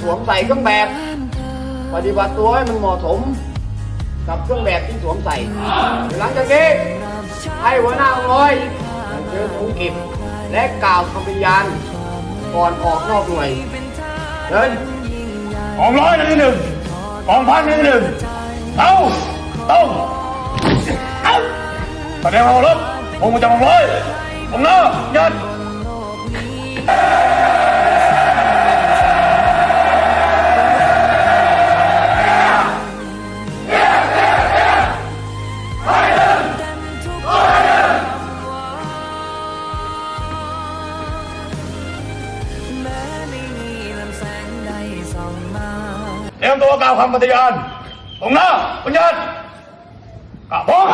สวมใส่เครื่องแบบ ปฏิบัติตัวให้มันเหมาะสม กับเครื่องแบบที่สวมใส่หลังจากนี้ให้หัวหน้าองค์ร้อยเชิญองค์กิบและกล่าวคำปฏิญาณก่อนออกนอกหน่วยเชิญองร้อยนั่นที่หนึ่งองพันนั่นที่หนึ่งเอาต้องเอาแสดงเอารบผมจะกองร้อยผมหน้ายัน เตรียมตัวกล่าวคำปฏิญาณตรงหน้าปัญญากับผม